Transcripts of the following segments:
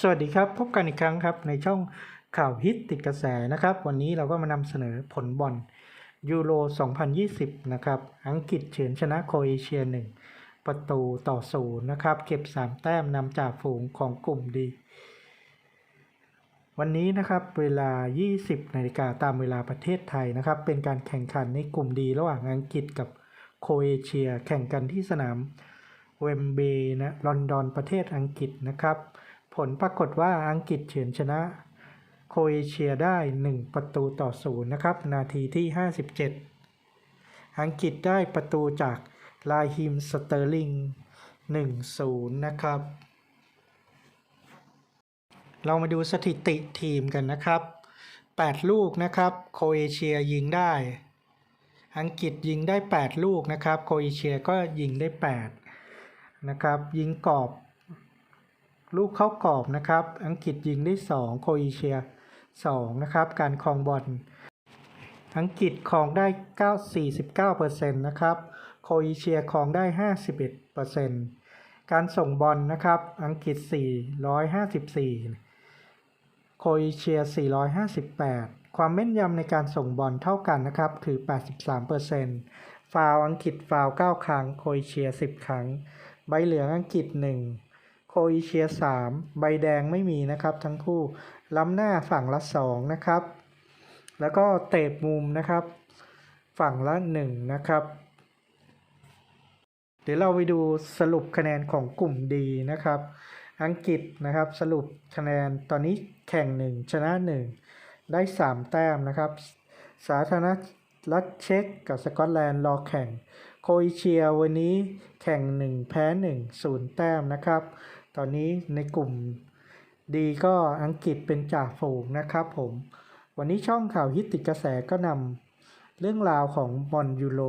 สวัสดีครับ พบกันอีกครั้งครับในช่องข่าวฮิตติดกระแสนะครับ วันนี้เราก็มานำเสนอผลบอลยูโร 2020 นะครับ อังกฤษเฉือนชนะโครเอเชีย 1 ประตูต่อศูนย์นะครับ เก็บ 3 แต้มนำจากฝูงของกลุ่มดี วันนี้นะครับเวลา 20นาฬิกาตามเวลาประเทศไทยนะครับ เป็นการแข่งขันในกลุ่มดีระหว่างอังกฤษกับโครเอเชีย แข่งกันที่สนามเวมเบย์นะลอนดอนประเทศอังกฤษนะครับ ผลปรากฏว่าอังกฤษเฉือนชนะ โคเอเชียได้ 1 ประตูต่อศูนย์นะครับ นาทีที่ 57 อังกฤษได้ประตูจากลาฮิมสเตอร์ลิง 1-0 นะครับ เรามาดูสถิติทีมกันนะครับ 8 ลูกนะครับ โคเอเชียยิงได้ อังกฤษยิงได้ 8 ลูกนะครับ โคเอเชียก็ยิงได้ 8 นะครับ ยิงกรอบ ลูกเข้ากรอบนะครับ อังกฤษยิงได้ 2 โครเอเชีย 2 นะครับ การครองบอล อังกฤษครองได้ 9 49%นะครับ โครเอเชียครองได้ 51%การส่งบอลนะครับ อังกฤษ 454 โครเอเชีย 458 ความแม่นยำในการส่งบอลเท่ากันนะครับ คือ 83%ฟาวล์อังกฤษฟาว 9 ครั้ง โครเอเชีย 10 ครั้ง ใบเหลืองอังกฤษ 1 โครเอเชีย 3 ใบแดงไม่มีนะครับทั้งคู่ ล้ำหน้าฝั่งละ 2 นะครับ แล้วก็เตะมุมนะครับ ฝั่งละ 1 นะครับ เดี๋ยวเราไปดูสรุปคะแนนของกลุ่มดีนะครับ อังกฤษนะครับสรุปคะแนนตอนนี้แข่ง 1 ชนะ 1 ได้ 3 แต้มนะครับ สาธารณรัฐเช็กกับสกอตแลนด์รอแข่งโครเอเชียวันนี้แข่ง 1 แพ้ 1 0 แต้มนะครับ ตอนนี้ในกลุ่มดีก็อังกฤษเป็นจ่าฝูงนะครับผม วันนี้ช่องข่าวฮิตติดกระแสก็นำเรื่องราวของบอลยูโร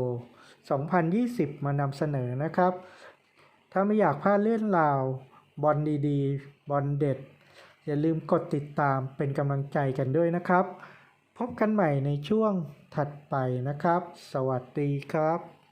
2020 มานำเสนอนะครับ ถ้าไม่อยากพลาดเรื่องราวบอลดีๆ บอลเด็ด อย่าลืมกดติดตามเป็นกำลังใจกันด้วยนะครับ พบกันใหม่ในช่วงถัดไปนะครับ สวัสดีครับ